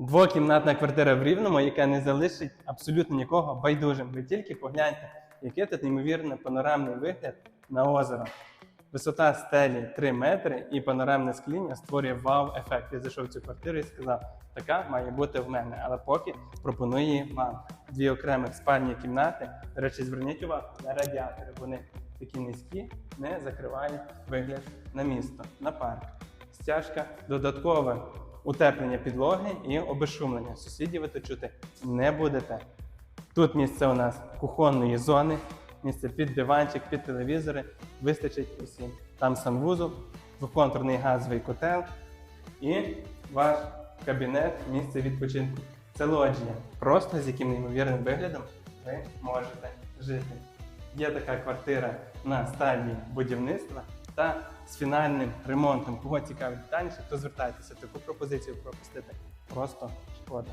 Двокімнатна квартира в Рівному, яка не залишить абсолютно нікого байдужим. Ви тільки погляньте, який тут неймовірний панорамний вигляд на озеро. Висота стелі 3 метри і панорамне скління створює вау-ефект. Я зайшов в цю квартиру і сказав, така має бути в мене, але поки пропоную її вам. Дві окремих спальні кімнати. До речі, зверніть увагу на радіатори. Вони такі низькі, не закривають вигляд на місто, на парк. Стяжка додаткове утеплення підлоги і обезшумлення. Сусідів ви тут чути не будете. Тут місце у нас кухонної зони, місце під диванчик, під телевізори. Вистачить усім. Там санвузол, двоконтурний газовий котел і ваш кабінет, місце відпочинку. Це лоджія. Просто з яким неймовірним виглядом ви можете жити. Є така квартира на стадії будівництва та з фінальним ремонтом. Кого цікавить детальніше, то звертайтеся. Таку пропозицію пропустити просто шкода.